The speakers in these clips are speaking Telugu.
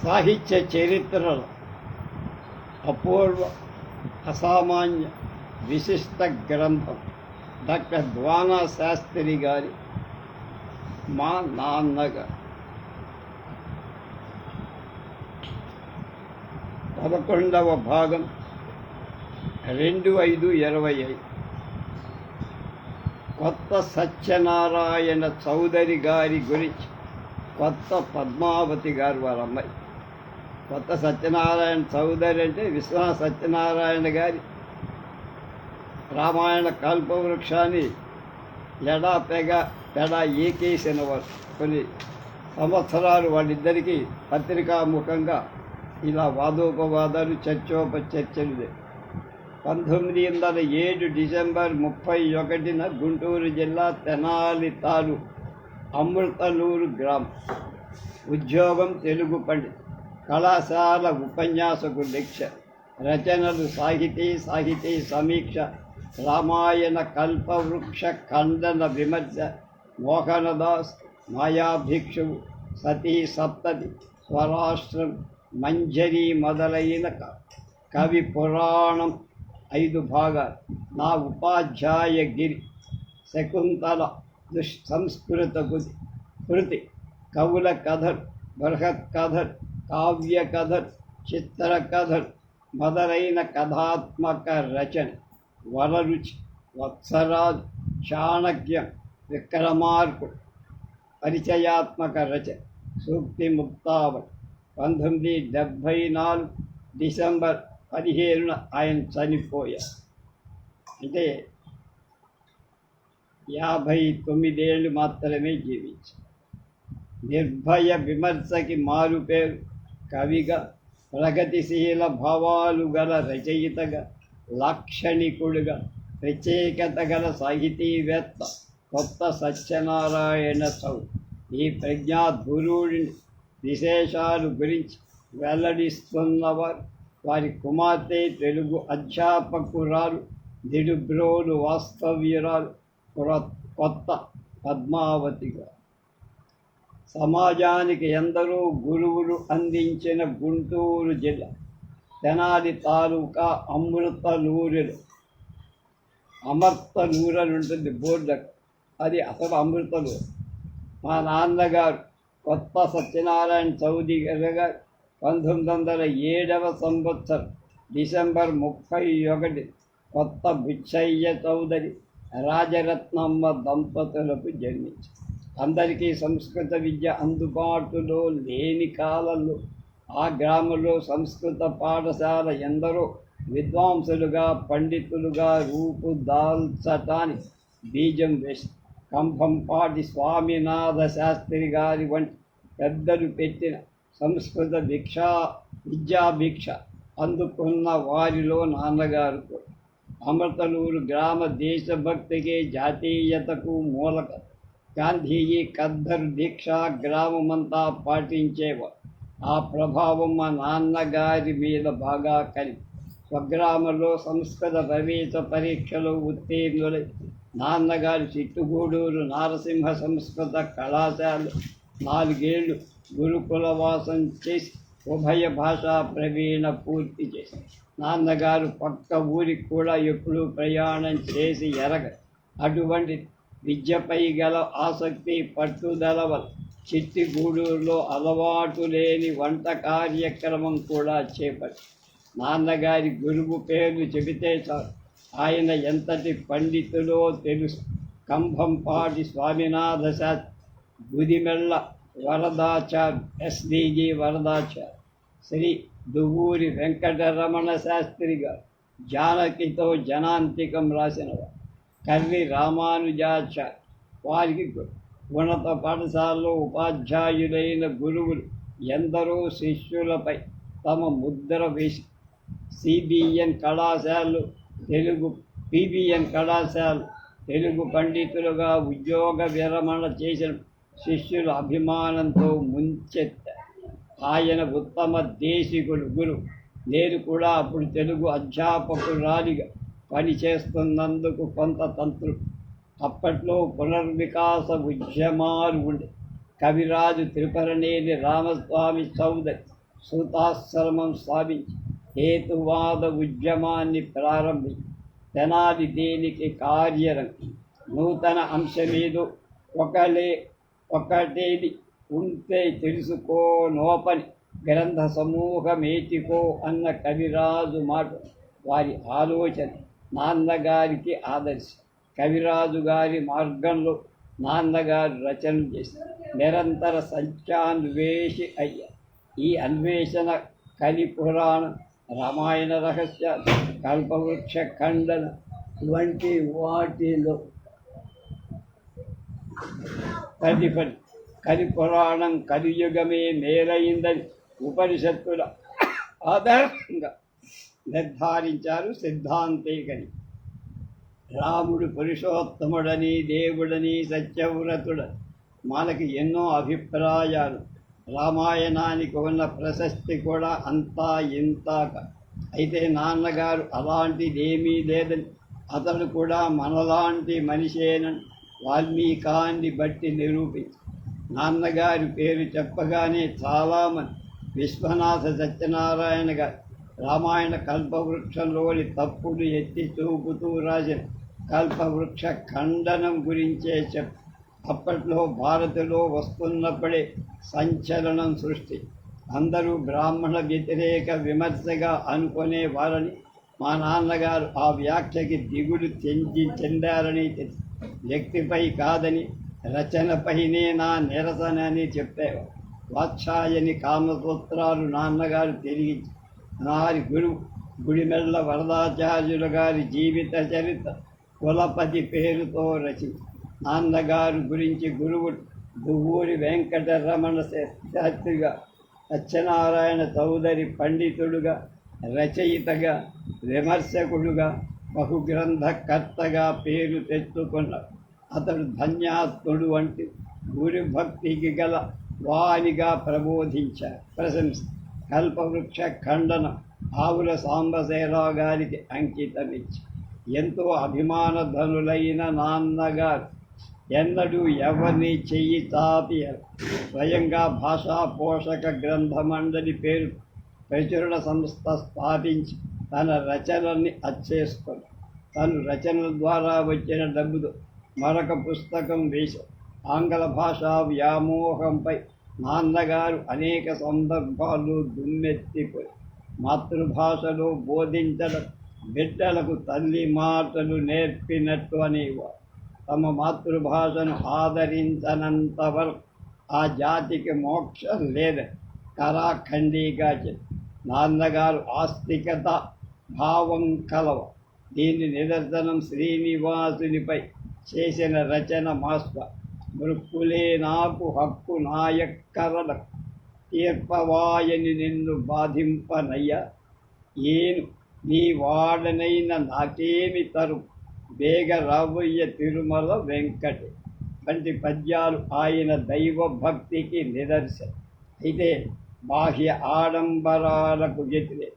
సాహిత్య చరిత్రలో అపూర్వ అసామాన్య విశిష్ట గ్రంథం డాక్టర్ ద్వానా శాస్త్రి గారి మా నాన్నగారు పదకొండవ భాగం రెండు ఐదు ఇరవై ఐదు. కొత్త సత్యనారాయణ చౌదరి గారి గురించి కొత్త పద్మావతి గారు వారమ్మాయి. కొత్త సత్యనారాయణ చౌదరి అంటే విశ్వనాథ సత్యనారాయణ గారి రామాయణ కల్పవృక్షాన్ని ఎడా పెగ పెడ ఏకేసిన వారు. కొన్ని సంవత్సరాలు వాళ్ళిద్దరికీ పత్రికాముఖంగా ఇలా వాదోపవాదాలు చర్చోపచర్చలు. పంతొమ్మిది వందల ఏడు డిసెంబర్ ముప్పై ఒకటిన గుంటూరు జిల్లా తెనాలి తాలు అమృతలూరు గ్రామం. ఉద్యోగం తెలుగు పండిత్ కళాశాల ఉపన్యాసకు దీక్ష. రచనలు సాహితీ సాహితీ సమీక్ష రామాయణ కల్పవృక్ష ఖండన విమర్శ మోహనదాస్ మాయాభిక్షువు సతీ సప్తతి స్వరాష్ట్రం మంజరి మొదలైన క- కవి పురాణం ఐదు భాగాలు. నా ఉపాధ్యాయ గిరి శకుంతల దుష్ సంస్కృత కృతి కవుల కథలు బృహత్ కథలు కావ్య కథలు చిత్ర కథలు మొదలైన కథాత్మక రచన వరరుచి వత్సరాజు చాణక్యం విక్రమార్కుడు పరిచయాత్మక రచన సూక్తి ముక్తావళి పంతొమ్మిది డెబ్భై నాలుగు డిసెంబర్ పదిహేనున ఆయన చనిపోయారు అంటే యాభై తొమ్మిదేళ్ళు మాత్రమే జీవించారు నిర్భయ విమర్శకి మారు పేరు కవిగా ప్రగతిశీల భావాలు గల రచయితగా లాక్షణికుడుగా ప్రత్యేకత గల సాహితీవేత్త కొత్త సత్యనారాయణ చౌ ఈ ప్రజ్ఞాధురుడిని విశేషాలు గురించి వెల్లడిస్తున్నవారు. వారి కుమార్తె తెలుగు అధ్యాపకురాలు దిడుబ్రోలు వాస్తవ్యురాలు కొత్త పద్మావతిగా. సమాజానికి ఎందరో గురువులు అందించిన గుంటూరు జిల్లా తెనాలి తాలూకా అమృతలూరులో అమర్తలూరు అని ఉంటుంది బోర్డు అది అసలు అమృతలూరు మా నాన్నగారు కొత్త సత్యనారాయణ చౌదరి గారు పంతొమ్మిది వందల ఏడవ సంవత్సరం డిసెంబర్ ముప్పై ఒకటి కొత్త బుచ్చయ్య చౌదరి రాజరత్నమ్మ దంపతులకు జన్మించారు. అందరికీ సంస్కృత విద్య అందుబాటులో లేని కాలంలో ఆ గ్రామంలో సంస్కృత పాఠశాల ఎందరో విద్వాంసులుగా పండితులుగా రూపుదాల్చటాని బీజం వేసి కంభంపాటి స్వామినాథ శాస్త్రి గారి వంటి పెద్దలు పెట్టిన సంస్కృత భిక్ష విద్యాభిక్ష అందుకున్న వారిలో నాన్నగారు అమృతలూరు గ్రామ దేశభక్తికి జాతీయతకు మూలకం. గాంధీజీ కద్దరు దీక్ష గ్రామమంతా పాటించేవారు ఆ ప్రభావం మా నాన్నగారి మీద బాగా కలిగి. స్వగ్రామంలో సంస్కృత ప్రవేశ పరీక్షలో ఉత్తీర్ణులై నాన్నగారు చిట్టుగూడూరు నారసింహ సంస్కృత కళాశాల నాలుగేళ్ళు గురుకుల వాసం చేసి ఉభయ భాషా ప్రవీణ పూర్తి చేసి. నాన్నగారు పక్క ఊరికి కూడా ఎప్పుడూ ప్రయాణం చేసి ఎరగ. అటువంటి విద్యపై గల ఆసక్తి పట్టుదల చిట్టిగూడూరులో అలవాటు లేని వంట కార్యక్రమం కూడా చేపట్టి నాన్నగారి గురువు పేరు చెబితే చాలు ఆయన ఎంతటి పండితులో తెలుసు. కంభంపాటి స్వామినాథ శాస్త్రి గుదిమెళ్ళ వరదాచార్ ఎస్డిజి వరదాచార్ శ్రీ దువ్వూరి వెంకటరమణ శాస్త్రి గారు జానకితో జనాంతికం రాసినవారు. కర్రి రామానుజాచ. వారికి ఉన్నత పాఠశాలలో ఉపాధ్యాయులైన గురువులు ఎందరో శిష్యులపై తమ ముద్ర వేసి సిబిఎన్ కళాశాలలు తెలుగు పిబిఎన్ కళాశాలలు తెలుగు పండితులుగా ఉద్యోగ విరమణ చేసిన శిష్యుల అభిమానంతో ముంచెత్త. ఆయన ఉత్తమ దేశికుడు గురు. నేను కూడా అప్పుడు తెలుగు అధ్యాపకురాలిగా పనిచేస్తున్నందుకు కొంత తంత్రు అప్పట్లో పునర్వికాస ఉద్యమాలు ఉండే. కవిరాజు త్రిపురనేని రామస్వామి చౌదరి సూతాశ్రమం స్థాపించి హేతువాద ఉద్యమాన్ని ప్రారంభించి తెనాలి దేనికి కార్యరంగం నూతన అంశమేదో ఒకలే ఒకటేది ఉంటే తెలుసుకో నోపని గ్రంథ సమూహమేటికో అన్న కవిరాజు మాట. వారి ఆలోచన నాన్నగారికి ఆదర్శం. కవిరాజు గారి మార్గంలో నాన్నగారు రచనలు చేశారు. నిరంతర సంఖ్యాన్వేషి అయ్యారు ఈ అన్వేషణ కలి పురాణం రామాయణ రహస్య కల్పవృక్ష ఖండన వంటి వాటిలో తదుపరి కలి పురాణం కలియుగమే మేలైందని ఉపనిషత్తుల ఆధారంగా నిర్ధారించారు సిద్ధాంతేకని. రాముడు పురుషోత్తముడని దేవుడని సత్యవ్రతుడని మనకి ఎన్నో అభిప్రాయాలు. రామాయణానికి ఉన్న ప్రశస్తి కూడా అంతా ఇంతాక. అయితే నాన్నగారు అలాంటిదేమీ లేదని అతడు కూడా మనలాంటి మనిషేనని వాల్మీకాన్ని బట్టి నిరూపించి నాన్నగారి పేరు చెప్పగానే చాలామంది విశ్వనాథ సత్యనారాయణ గారు రామాయణ కల్పవృక్షంలోని తప్పులు ఎత్తి చూపుతూ రాసిన కల్పవృక్ష ఖండనం గురించే చెప్పు అప్పట్లో భారత్లో వస్తున్నప్పుడే సంచలనం సృష్టి. అందరూ బ్రాహ్మణ వ్యతిరేక విమర్శగా అనుకునే వారని మా నాన్నగారు ఆ వ్యాఖ్యకి దిగులు చెంది చెందారని తెలుసు వ్యక్తిపై కాదని రచనపైనే నా నిరసన అని చెప్పేవారు. వాత్సాయని కామసూత్రాలు నాన్నగారు తిరిగి నారి గురువు గుడిమెళ్ళ వరదాచార్యుల గారి జీవిత చరిత్ర కులపతి పేరుతో రచించి నాన్నగారు గురించి గురువు దువ్వూరి వెంకటరమణ శాస్త్రిగా సత్యనారాయణ చౌదరి పండితుడుగా రచయితగా విమర్శకుడుగా బహుగ్రంథకర్తగా పేరు తెచ్చుకున్నాడు అతడు ధన్యాత్ముడు వంటి గురు భక్తికి గల వానిగా ప్రబోధించారు ప్రశంస కల్పవృక్ష ఖండన ఆవుల సాంబశేరావు గారికి అంకితమిచ్చి ఎంతో అభిమానధనులైన నాన్నగారు ఎన్నడూ ఎవరిని చెయ్యి తాపి స్వయంగా భాషా పోషక గ్రంథ మండలి పేరు ప్రచురణ సంస్థ స్థాపించి తన రచనల్ని అచ్చేస్తుంది తను రచనల ద్వారా వచ్చిన డబ్బుతో మరొక పుస్తకం వేసి ఆంగ్ల భాషా వ్యామోహంపై నాన్నగారు అనేక సందర్భాలు దుమ్మెత్తి మాతృభాషలో బోధించడం బిడ్డలకు తల్లి మాటలు నేర్పినట్టు అనేవారు. తమ మాతృభాషను ఆదరించనంత వరకు ఆ జాతికి మోక్షం లేదని కరాఖండిగా చెప్పి. నాన్నగారు ఆస్తికత భావం కలవ దీని నిదర్శనం శ్రీనివాసునిపై చేసిన రచన మాస్టర్. మృక్కులే నాకు హక్కు నాయక్కరల తీర్పవాయని నిన్ను బాధింపనయ్య. ఏను నీ వాడనైన నాకేమి తరు? వేగ తిరుమల వెంకట. వంటి పద్యాలు ఆయన దైవ భక్తికి నిదర్శనం అయితే బాహ్య ఆడంబరాలకు వ్యతిరే.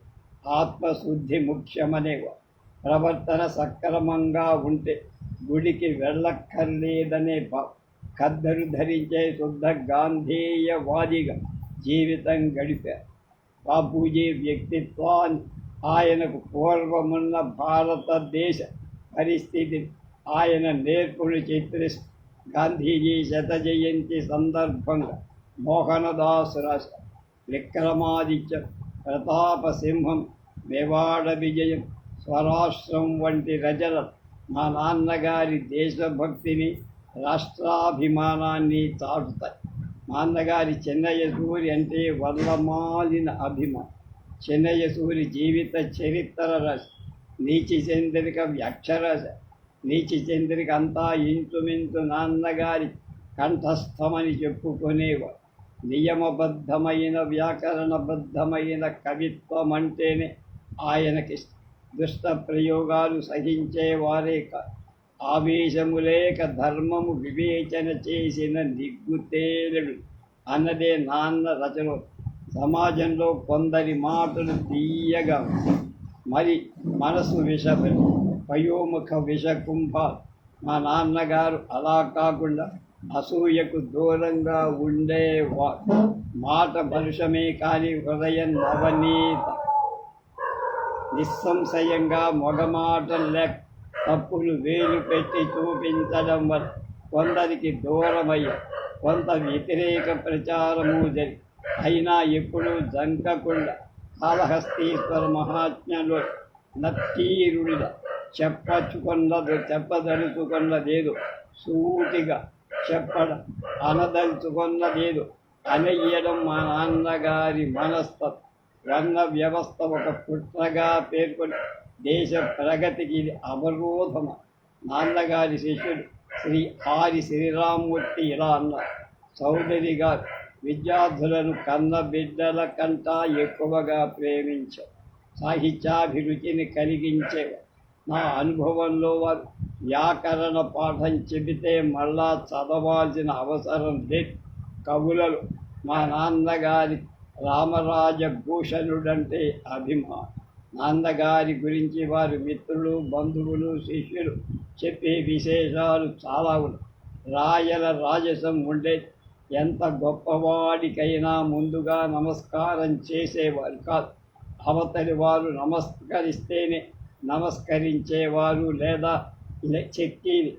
ఆత్మశుద్ధి ముఖ్యమనేవ. ప్రవర్తన సక్రమంగా ఉంటే గుడికి వెళ్ళక్కర్లేదనే భావం. ఖద్దరు ధరించే శుద్ధ గాంధేయవాదిగా జీవితం గడిపారు బాపూజీ వ్యక్తిత్వాన్ని ఆయనకు పూర్వమున్న భారతదేశ పరిస్థితి ఆయన నేర్పులు చిత్రిస్తూ గాంధీజీ శత జయంతి సందర్భంగా మోహనదాస్ రాష్ట్ర విక్రమాదిత్య ప్రతాపసింహం మేవాడ విజయం స్వరాష్ట్రం వంటి రచనలు మా నాన్నగారి దేశభక్తిని రాష్ట్రాభిమానాన్ని చాటుతాయి నాన్నగారి చెన్నయ్య సూరి అంటే వల్లమాలిన అభిమానం. చెన్నయ్య సూరి జీవిత చరిత్ర రస నీచి చంద్రిక వ్యాఖ్యరస. నీచి చంద్రిక అంతా ఇంచుమించు నాన్నగారి కంఠస్థమని చెప్పుకునేవారు నియమబద్ధమైన వ్యాకరణబద్ధమైన కవిత్వం అంటేనే ఆయనకి దుష్ట ప్రయోగాలు సహించేవారే కాదు. ఆవేశము లేక ధర్మము వివేచన చేసిన నిగ్గుతేలుడు అన్నదే నాన్న రచన. సమాజంలో కొందరి మాటలు తీయగా మరి మనసు విషపరి పయోముఖ విషకుంభ. మా నాన్నగారు అలా కాకుండా అసూయకు దూరంగా ఉండేవా? మాట పరుషమే కానీ హృదయం నవనీత. నిస్సంశయంగా మొగమాట లెక్క తప్పులు వేలు పెట్టి చూపించడం వల్ల కొందరికి దూరమయ్య కొంత వ్యతిరేక ప్రచారము జరిగి అయినా ఎప్పుడు జంకకుండా కాళహస్తీశ్వర మహాత్మ్యంలో నత్తీరుడిగా చెప్పచ్చుకున్నది చెప్పదలుచుకున్నదేదో సూటిగా చెప్పడం అనదలుచుకున్నదేదో అనయ్యడం మా నాన్నగారి మనస్తత్వం. రంగ వ్యవస్థ ఒక పుట్రగా పేర్కొని దేశ ప్రగతికి ఇది అవరోధమ? నాన్నగారి శిష్యుడు శ్రీ ఆరి శ్రీరామ్మూర్తి ఇలా అన్నారు. చౌదరి గారు విద్యార్థులను కన్న బిడ్డల కంటా ఎక్కువగా ప్రేమించారు సాహిత్యాభిరుచిని కలిగించేవారు నా అనుభవంలో వారు వ్యాకరణ పాఠం చెబితే మళ్ళా చదవాల్సిన అవసరం లేదు. కవులలో మా నాన్నగారి రామరాజ భూషణుడంటే అభిమానం. నందగారి గురించి వారి మిత్రులు బంధువులు శిష్యులు చెప్పే విశేషాలు చాలా ఉన్నాయి. రాయల రాజసం ఉండే ఎంత గొప్పవాడికైనా ముందుగా నమస్కారం చేసేవారు కాదు. అవతలి వారు నమస్కరిస్తేనే నమస్కరించేవారు లేదా చెక్కిని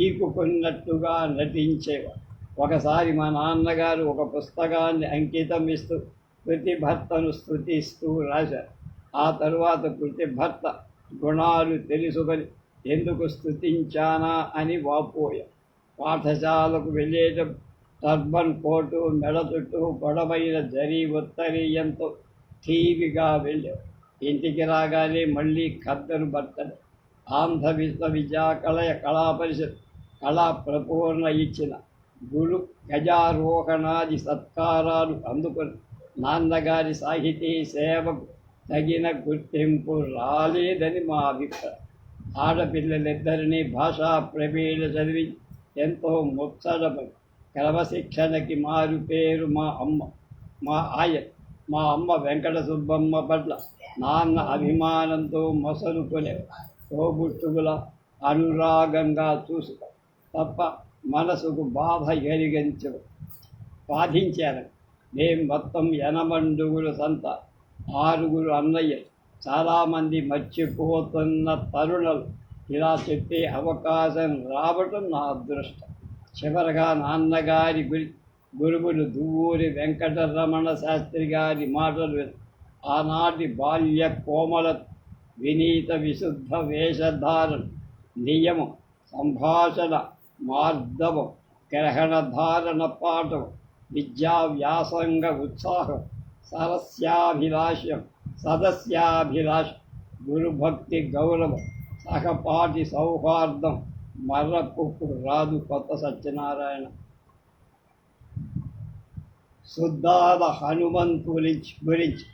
గీకుకున్నట్టుగా నటించేవారు. ఒకసారి మా నాన్నగారు ఒక పుస్తకాన్ని అంకితం ఇస్తూ ప్రతిభర్తను స్థుతిస్తూ రాశారు. ఆ తరువాత భర్త గుణాలు తెలుసుకొని ఎందుకు స్థుతించానా అని వాపోయా. పాఠశాలకు వెళ్ళేట టర్బన్ కోటు మెడ చుట్టూ పొడవైన జరీ ఉత్తరీయంతో ఠీవిగా వెళ్ళావు ఇంటికి రాగానే మళ్ళీ ఖద్దరు భర్తలు ఆంధ్ర విశ్వవిద్యా కళా పరిషత్ కళా ప్రపూర్ణ ఇచ్చిన గురు గజారోహణాది సత్కారాలు అందుకొని నాన్నగారి సాహితీ సేవకు తగిన గుర్తింపు రాలేదని మా అభిప్రాయం. ఆడపిల్లలిద్దరినీ భాషా ప్రవీణ చదివి ఎంతో ముచ్చటపడి క్రమశిక్షణకి మారు పేరు మా అమ్మ మా ఆయ మా అమ్మ వెంకట సుబ్బమ్మ పట్ల నాన్న అభిమానంతో మొసలుకొనే తోబుట్టుగుల అనురాగంగా చూసుకో తప్ప మనసుకు బాధ కలిగించు బాధించారు మేం మొత్తం ఎనమండుగులు సంత ఆరుగురు అన్నయ్యలు. చాలామంది మర్చిపోతున్న తరుణలు. ఇలా చెప్పే అవకాశం రావటం నా అదృష్టం. చివరగా నాన్నగారి గురి గురువులు దువ్వూరి వెంకటరమణ శాస్త్రి గారి మాటలు ఆనాటి బాల్య కోమల వినీత విశుద్ధ వేషధారణ నియమం సంభాషణ మార్ధవం గ్రహణధారణ పాఠం విద్యా వ్యాసంగ ఉత్సాహం సరస్యాభిలాషం సదస్యాభిలాష గురుభక్తి గౌరవం సహపాటి సౌహార్దం. మర్రకు రాదు కొత్త సత్యనారాయణ. శుద్ధాల హనుమంతు గురించి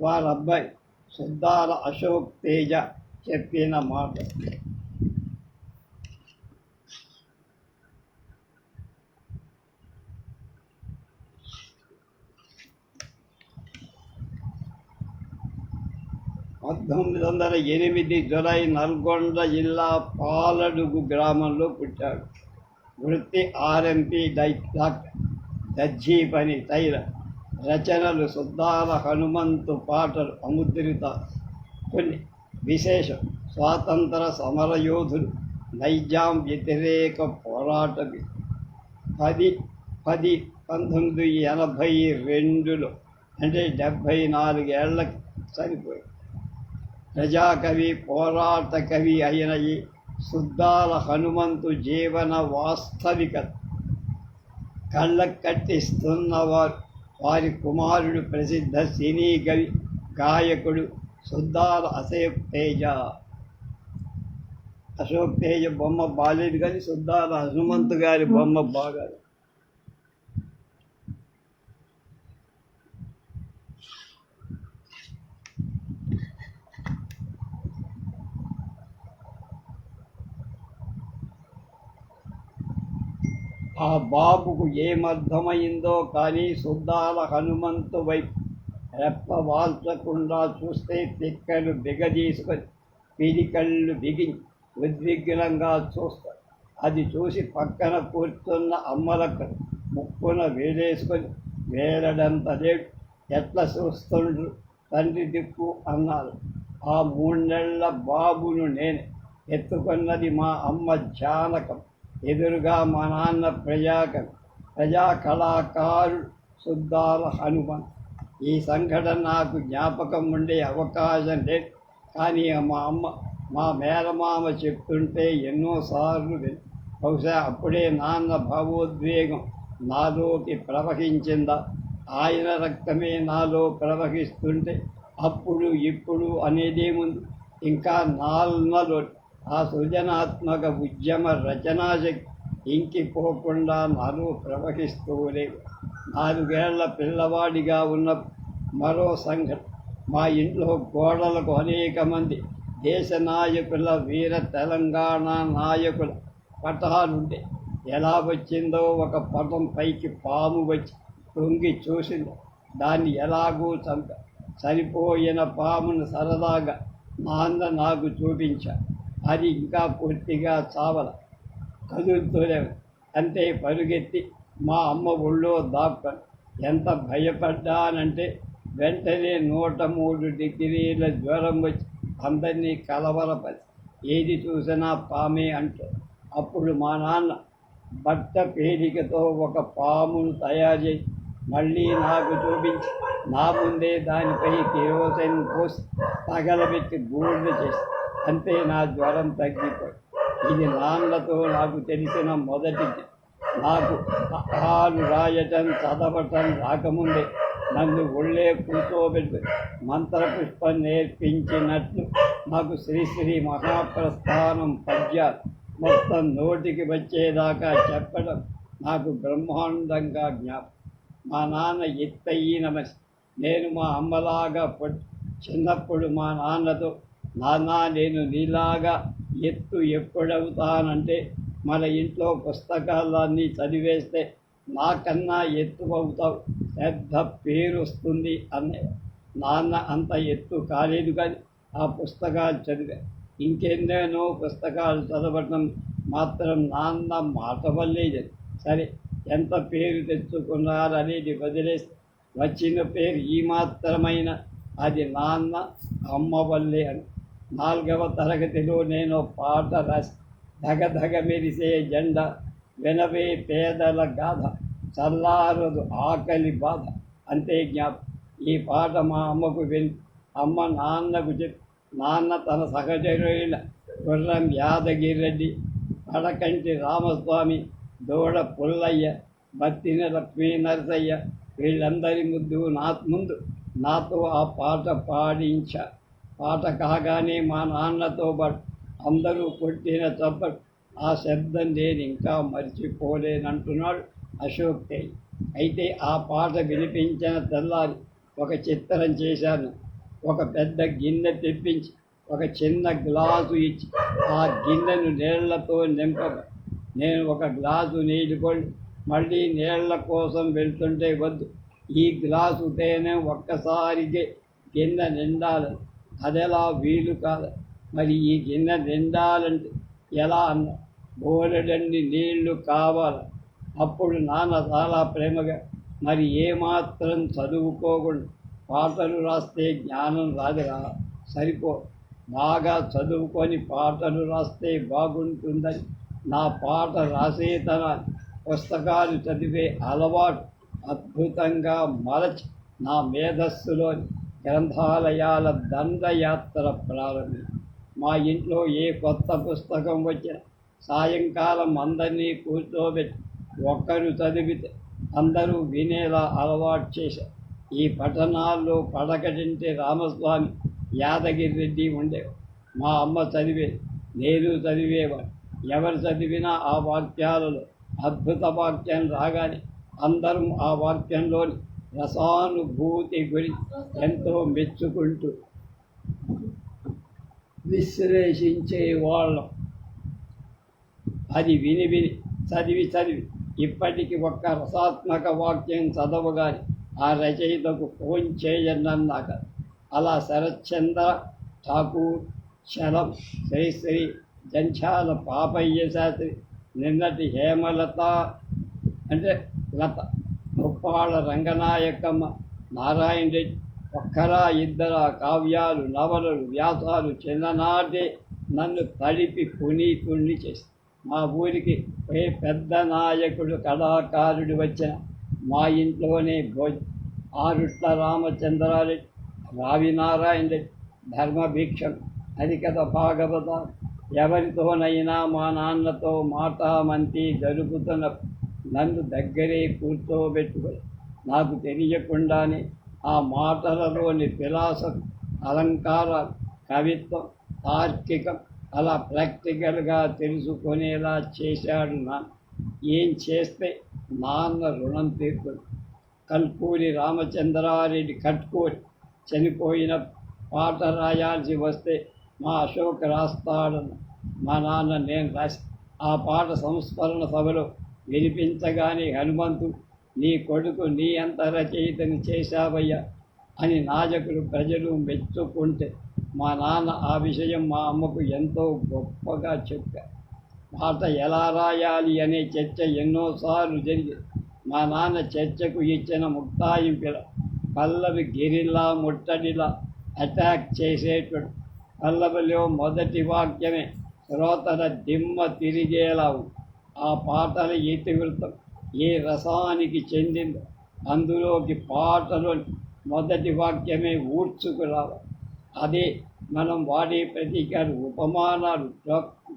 వారబ్బాయి వారి శుద్ధాల అశోక్ తేజ చెప్పిన మాట. పంతొమ్మిది వందల ఎనిమిది జులై నల్గొండ జిల్లా పాలడుగు గ్రామంలో పుట్టాడు. వృత్తి ఆర్ఎంపి డై డాక్టర్ దర్జీ పని తైల రచనలు సుద్దాల హనుమంతు పాటలు అముద్రిత కొన్ని విశేషం. స్వాతంత్ర సమరయోధులు నైజాం వ్యతిరేక పోరాటమి. పది పది పంతొమ్మిది ఎనభై రెండులో అంటే డెబ్భై నాలుగేళ్ళకి చనిపోయాడు ప్రజాకవి పోరాట కవి అయిన ఈ శుద్ధాల హనుమంతు జీవన వాస్తవికత. కళ్ళకట్టిస్తున్న కట్టిస్తున్నవారు వారి కుమారుడు ప్రసిద్ధ సినీ కవి గాయకుడు శుద్ధాల అశోక్ తేజ. అశోక్ తేజ బొమ్మ బాలేదు కానీ శుద్ధాల హనుమంతు గారి బొమ్మ బాగాలి ఆ బాబుకు ఏమర్థమైందో కానీ సుద్దాల హనుమంతు వైపు రెప్ప వాల్చకుండా చూస్తే తిక్కలు బిగదీసుకొని పిడికళ్ళు బిగి ఉద్విగ్నంగా చూస్తాడు. అది చూసి పక్కన కూర్చున్న అమ్మలకు ముక్కున వేలేసుకొని వేరడంత లేడు. ఎట్లా చూస్తుండ్రు? తండ్రి దిక్కు అన్నారు ఆ మూడు నెలల బాబును నేను ఎత్తుకున్నది మా అమ్మ జానకం. ఎదురుగా మా నాన్న ప్రజాక ప్రజా కళాకారుడు సుద్దాల హనుమన్. ఈ సంఘటన నాకు జ్ఞాపకం ఉండే అవకాశం లేదు. కానీ మా అమ్మ మా మేనమామ చెప్తుంటే ఎన్నోసార్లు బహుశా అప్పుడే నాన్న భావోద్వేగం నాలోకి ప్రవహించిందా? ఆయన రక్తమే నాలో ప్రవహిస్తుంటే అప్పుడు ఇప్పుడు అనేదేముంది ఇంకా నాలున్నలో ఆ సృజనాత్మక ఉద్యమ రచనాశక్తి ఇంకిపోకుండా మరో ప్రవహిస్తూనే నాలుగేళ్ళ పిల్లవాడిగా ఉన్న మరో సంఘటన మా ఇంట్లో గోడలకు అనేక మంది దేశ నాయకుల వీర తెలంగాణ నాయకుల పటాలుండే. ఎలా వచ్చిందో ఒక పటం పైకి పాము వచ్చి తొంగి చూసింది. దాన్ని ఎలాగూ చంప చనిపోయిన పామును సరదాగా నాన్న నాకు చూపించా అది ఇంకా పూర్తిగా చావల. కదులుతూనే అంటే పరుగెత్తి మా అమ్మ ఒళ్ళో దాక్కొని ఎంత భయపడ్డానంటే వెంటనే నూట మూడు డిగ్రీల జ్వరం వచ్చి అందరినీ కలవరపరి ఏది చూసినా పామే అంటూ. అప్పుడు మా నాన్న బట్ట పేలికతో ఒక పామును తయారు చేసి మళ్ళీ నాకు చూపించి. నా ముందే దానిపై కిరోసిన్ పోసి తగలబెట్టి గూళ్ళు చేసి అంతే నా జ్వరం తగ్గిపోయి ఇది నాన్నతో నాకు తెలిసిన మొదటిది నాకు ఆలు రాయటం చదవటం రాకముందే నన్ను ఒళ్ళే కూర్చోబెట్టు. మంత్రపుష్పం నేర్పించినట్లు నాకు శ్రీశ్రీ మహాప్రస్థానం పద్యాలు మొత్తం నోటికి వచ్చేదాకా చెప్పడం నాకు బ్రహ్మాండంగా జ్ఞాపకం మా నాన్న ఎత్తయిన నేను మా అమ్మలాగా చిన్నప్పుడు మా నాన్నతో నాన్న నేను నీలాగా ఎత్తు ఎప్పుడవుతానంటే మన ఇంట్లో పుస్తకాలన్నీ చదివేస్తే నాకన్నా ఎత్తు అవుతావు పెద్ద పేరు వస్తుంది అనే నాన్న అంత ఎత్తు కాలేదు కానీ ఆ పుస్తకాలు చదివా. ఇంకెన్నెన్నో పుస్తకాలు చదవటం మాత్రం నాన్న మాట వల్లేదు సరే ఎంత పేరు తెచ్చుకున్నారనేది వదిలేసి వచ్చిన పేరు ఈ మాత్రమైన అది నాన్న అమ్మ వల్లే అని నాలుగవ తరగతిలో నేను పాట రాసి ధగధగ మెరిసే జెండా వినవే పేదల గాథ చల్లారదు ఆకలి బాధ. అంతే జ్ఞాపం ఈ పాట మా అమ్మకు విని. అమ్మ నాన్నకు చెప్పి. నాన్న తన సహచరుల గుర్రం యాదగిరి రెడ్డి పడకంటి రామస్వామి దూడ పుల్లయ్య బత్తిన లక్ష్మీ నరసయ్య వీళ్ళందరి ముద్దు నా ముందు. నాతో ఆ పాట పాడించారు పాట కాగానే మా నాన్నతో పాటు అందరూ కొట్టిన చప్పట్ ఆ శబ్దం నేను ఇంకా మర్చిపోలేనంటున్నాడు అశోక్ తేజ్. అయితే ఆ పాట వినిపించిన తెల్లారి ఒక చిత్రం చేశాను. ఒక పెద్ద గిన్నె తెప్పించి ఒక చిన్న గ్లాసు ఇచ్చి ఆ గిన్నెను నీళ్ళతో నింప నేను ఒక గ్లాసు నీళ్ళు కొని మళ్ళీ నీళ్ళ కోసం వెళ్తుంటే వద్దు. ఈ గ్లాసు తేనే ఒక్కసారిగే గిన్నె నిండాలని అదెలా వీలు కాదు. మరి ఈ గిన్నె నిండాలంటే ఎలా అన్న బోలెడన్ని నీళ్ళు కావాలి. అప్పుడు నాన్న చాలా ప్రేమగా మరి ఏమాత్రం చదువుకోకుండా పాటలు రాస్తే జ్ఞానం రాదురా సరిపో. బాగా చదువుకొని పాటలు రాస్తే బాగుంటుందని నా పాట రాసేతన పుస్తకాలు చదివే అలవాటు అద్భుతంగా మలచి నా మేధస్సులోని గ్రంథాలయాల దండయాత్ర ప్రారంభం. మా ఇంట్లో ఏ కొత్త పుస్తకం వచ్చినా సాయంకాలం అందరినీ కూర్చోబెట్టి ఒక్కరు చదివితే అందరూ వినేలా అలవాటు చేశారు ఈ పట్టణాల్లో పడకటింటి రామస్వామి యాదగిరి రెడ్డి ఉండేవాడు మా అమ్మ చదివేది నేను చదివేవాడు ఎవరు చదివినా ఆ వాక్యాలలో అద్భుత వాక్యం రాగానే అందరం ఆ వాక్యంలోని రసానుభూతి గురించి ఎంతో మెచ్చుకుంటూ విశ్లేషించే వాళ్ళం అది విని విని చదివి చదివి ఇప్పటికి ఒక్క రసాత్మక వాక్యం చదవగానే ఆ రచయితకు ఫోన్ చేయనన్నాక అలా శరత్చంద్ర ఠాకూర్ చలం శ్రీశ్రీ జంఛాల పాపయ్య శాస్త్రి నిన్నటి హేమలత అంటే లత దుప్పాళ్ళ రంగనాయకమ్మ నారాయణ రెడ్డి ఒక్కరా ఇద్దర కావ్యాలు నవలలు వ్యాసాలు చిన్ననాటి నన్ను తడిపి పునీతుణ్ణి చేసి. మా ఊరికి ఏ పెద్ద నాయకుడు కళాకారుడు వచ్చిన మా ఇంట్లోనే భోజ ఆరుట్ల రామచంద్రారెడ్డి రావి నారాయణ రెడ్డి ధర్మభిక్షం హరికథ భాగవత. ఎవరితోనైనా మా నాన్నతో మాటామంతి జరుపుతున్న నన్ను దగ్గరే కూర్చోబెట్టుకొని నాకు తెలియకుండానే ఆ మాటలలోని ఫిలాసఫీ అలంకార కవిత్వం తార్కికం అలా ప్రాక్టికల్గా తెలుసుకునేలా చేశాడు నా. ఏం చేస్తే నాన్న రుణం తీర్చుడు. కల్పూరి రామచంద్రారెడ్డి కట్కూరి చనిపోయిన పాట రాయాల్సి వస్తే మా అశోక్ రాస్తాడని మా నాన్న నేను రాసి ఆ పాట సంస్మరణ సభలో వినిపించగానే హనుమంతు నీ కొడుకు నీ అంత రచయితని చేశావయ్యా అని నాయకులు ప్రజలు మెచ్చుకుంటే మా నాన్న ఆ విషయం మా అమ్మకు ఎంతో గొప్పగా చెప్పారు. మాట ఎలా రాయాలి అనే చర్చ ఎన్నోసార్లు జరిగింది. మా నాన్న చర్చకు ఇచ్చిన ముక్తాయింపుల పల్లవి గిరిలా ముట్టడిలా అటాక్ చేసేటప్పుడు పల్లవిలో మొదటి వాక్యమే శ్రోతల దిమ్మ తిరిగేలా ఉంది. ఆ పాటల ఇతివృత్తం ఏ రసానికి చెందిందో అందులోకి పాటలు మొదటి వాక్యమే ఊడ్చుకురావు అదే మనం వాడే ప్రతీకారు ఉపమానాలు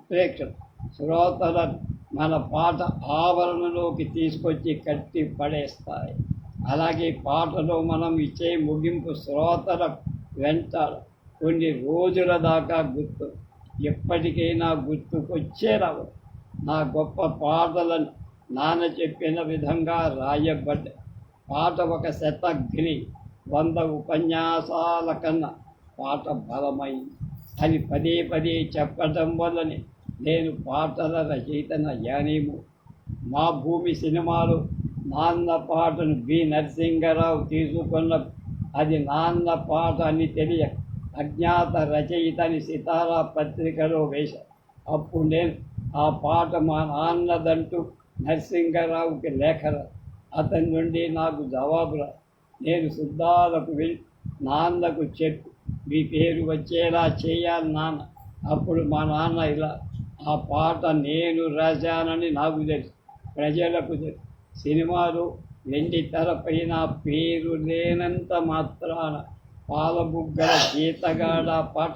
ప్రేక్షలు శ్రోతలను మన పాట ఆవరణలోకి తీసుకొచ్చి కట్టి పడేస్తాయి. అలాగే పాటలో మనం ఇచ్చే ముగింపు శ్రోతల వెంటాడు కొన్ని రోజుల దాకా గుర్తు ఎప్పటికైనా గుర్తుకొచ్చే రావు నా గొప్ప పాటలను నాన్న చెప్పిన విధంగా రాయబడ్డ పాట ఒక శతగ్ని వంద ఉపన్యాసాల కన్నా పాట బలమైంది అని పదే పదే చెప్పటం వల్లనే నేను పాటల రచయితనయ్యానేమో మా భూమి సినిమాలో నాన్న పాటను బి. నరసింగరావు తీసుకున్న అది నాన్న పాట అని తెలియ అజ్ఞాత రచయితని సితారా పత్రికలో వేశ. అప్పుడు నేను ఆ పాట మా నాన్నదంటూ నరసింగరావుకి లేఖ అతని నుండి నాకు జవాబు రా నేను శుద్ధాలకు వెళ్ళి నాన్నకు చెప్పి మీ పేరు వచ్చేలా చేయాలి నాన్న. అప్పుడు మా నాన్న ఇలా ఆ పాట నేను రాశానని నాకు తెలుసు. ప్రజలకు తెలుసు. సినిమాలు వెండి తెరపైన పేరు లేనంత మాత్రాన పాలబుగ్గల గీతగాడ పాట.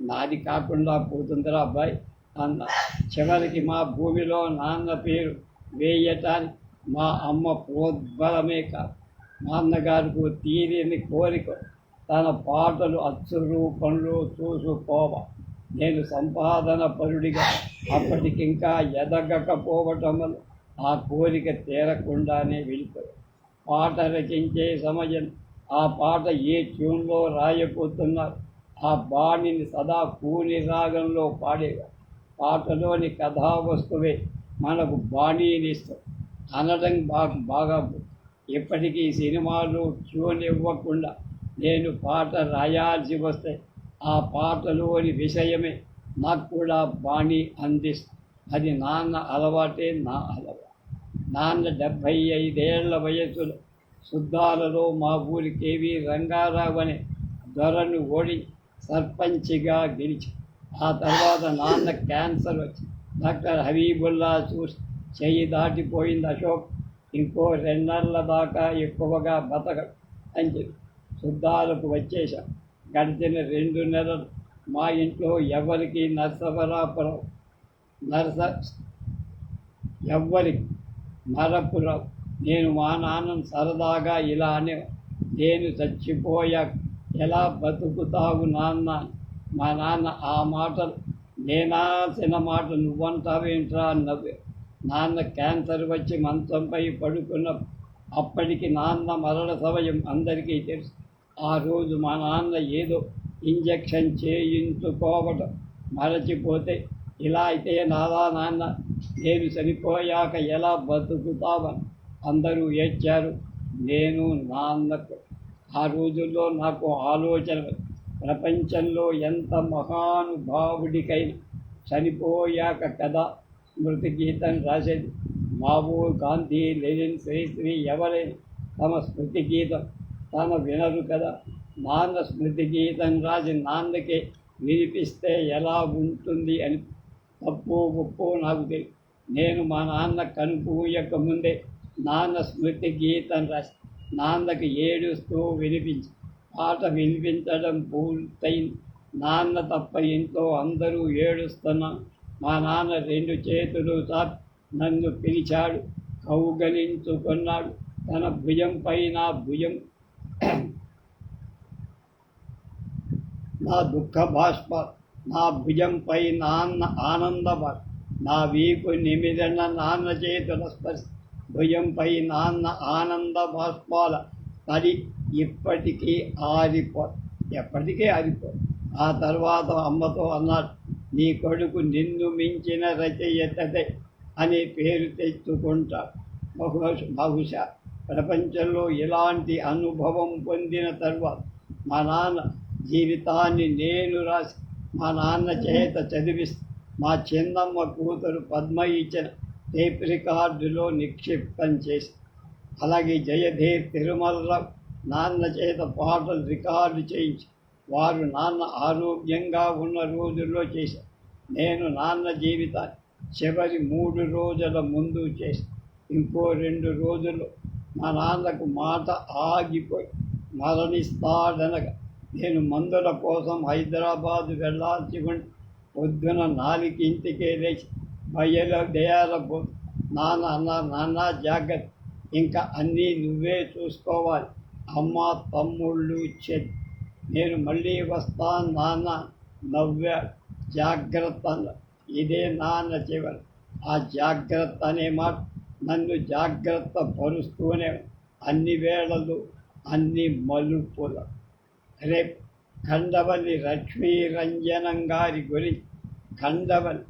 నాది కాకుండా పోతుందిరా అబ్బాయి. అన్న చివరికి మా భూమిలో నాన్న పేరు వేయటానికి మా అమ్మ ప్రోద్బలమే కాదు. మా అన్నగారికి తీరిని కోరిక తన పాటలు అచ్చులు పనులు చూసుకోవ. నేను సంపాదన పరుడిగా అప్పటికింకా ఎదగకపోవటం వల్ల ఆ కోరిక తీరకుండానే వెళ్ళిపోయాడు పాట రచించే సమయం ఆ పాట ఏ ట్యూన్లో రాయపోతున్నారు ఆ బాణిని సదా కూని రాగంలో పాడేవారు. పాటలోని కథావస్తువే మనకు బాణీని ఇస్తాం అనడం బాగా బాగా ఇప్పటికీ సినిమాలు ట్యూన్ ఇవ్వకుండా నేను పాట రాయాల్సి వస్తే ఆ పాటలోని విషయమే నాకు కూడా బాణి అందిస్తుంది అది నాన్న అలవాటే నా అలవాటు నాన్న డెబ్భై ఐదేళ్ళ వయస్సులో శుద్ధాలలో మా ఊరి కేవీ రంగారావు అనే దొరను ఓడి సర్పంచిగా గెలిచి ఆ తర్వాత నాన్న క్యాన్సర్ వచ్చి డాక్టర్ హబీబుల్లా చూసి చెయ్యి దాటిపోయింది అశోక్. ఇంకో రెండేళ్ళ దాకా ఎక్కువగా బతక అని చెప్పి శుద్ధాలకు వచ్చేసాం గడిచిన రెండు నెలలు మా ఇంట్లో ఎవరికి నరసవరాపురం నరస ఎవ్వరికి మరపురావు నేను మా నాన్నను సరదాగా ఇలానే నేను చచ్చిపోయాక ఎలా బతుకుతావు నాన్న? మా నాన్న ఆ మాటలు నేనాసిన మాట నువ్వంటావేంట్రా అన్నవి. నాన్న క్యాన్సర్ వచ్చి మంచంపై పడుకున్న అప్పటికి నాన్న మరణ సమయం అందరికీ తెలుసు. ఆ రోజు మా నాన్న ఏదో ఇంజెక్షన్ చేయించుకోవటం మరచిపోతే ఇలా అయితే నాదా నాన్న? నేను చనిపోయాక ఎలా బతుకుతావని అందరూ ఏడ్చారు. నేను నాన్నకు ఆ రోజుల్లో నాకు ఆలోచన ప్రపంచంలో ఎంత మహానుభావుడికైనా చనిపోయాక కదా స్మృతి గీతం రాసేది మావో గాంధీ లెనిన్ శ్రీశ్రీ ఎవరైనా తమ స్మృతి గీతం తమ వినరు కదా. నాన్న స్మృతి గీతం రాసి నాన్నకే వినిపిస్తే ఎలా ఉంటుంది అని తప్పు గొప్ప నాకు తెలియదు నేను మా నాన్న కనుపూయక ముందే నాన్న స్మృతి గీతం రాసి నాన్నకి ఏడుస్తూ వినిపించి పాట వినిపించడం పూర్తయింది నాన్న తప్ప ఇంట్లో అందరూ ఏడుస్తున్న మా నాన్న రెండు చేతులు చాపి నన్ను పిలిచాడు. కౌగలించుకున్నాడు. తన భుజం పైన భుజం. నా దుఃఖ బాష్ప నా భుజంపై నాన్న ఆనంద నా వీపు నిమిదన నాన్న చేతుల స్పర్శ. భుజంపై నాన్న ఆనంద బాష్పాల పడి ఇప్పటికీ ఆరిపో ఎప్పటికీ ఆరిపో. ఆ తర్వాత అమ్మతో అన్నాడు నీ కొడుకు నిన్ను మించిన రచయితదే అని పేరు తెచ్చుకుంటాడు బహుశ బహుశా ప్రపంచంలో ఇలాంటి అనుభవం పొందిన తర్వాత మా నాన్న జీవితాన్ని నేను రాసి మా నాన్న చేత చదివిస్తూ మా చిన్నమ్మ కూతురు పద్మ ఇచ్చిన టేప్ రికార్డులో నిక్షిప్తం చేసి అలాగే జయధీర్ తిరుమలరావు నాన్న చేత పాటలు రికార్డు చేయించి వారు నాన్న ఆరోగ్యంగా ఉన్న రోజుల్లో చేశారు. నేను నాన్న జీవితాన్ని చివరి మూడు రోజుల ముందు చేసి ఇంకో రెండు రోజులు మా నాన్నకు మాట ఆగిపోయి మరణిస్తాడనగా నేను మందుల కోసం హైదరాబాద్ వెళ్ళాల్సి ఉండి పొద్దున నాలుగింటికే లేచి బయలుదేరబో నాన్న అన్న నాన్న జాగ్రత్త ఇంకా అన్నీ నువ్వే చూసుకోవాలి. అమ్మ తమ్ముళ్ళు చెల్లి నేను మళ్ళీ వస్తాను నాన్న నవ్వా జాగ్రత్త ఇదే నాన్న చివరి ఆ జాగ్రత్త అనే మాట నన్ను జాగ్రత్త పరుస్తూనే అన్ని వేళలు అన్ని మలుపుల. రేపు కండవల్లి లక్ష్మీరంజనం గారి గురించి కండవల్లి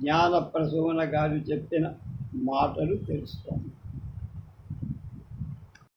జ్ఞానప్రసూన గారు చెప్పిన మాటలు తెలుసుకోండి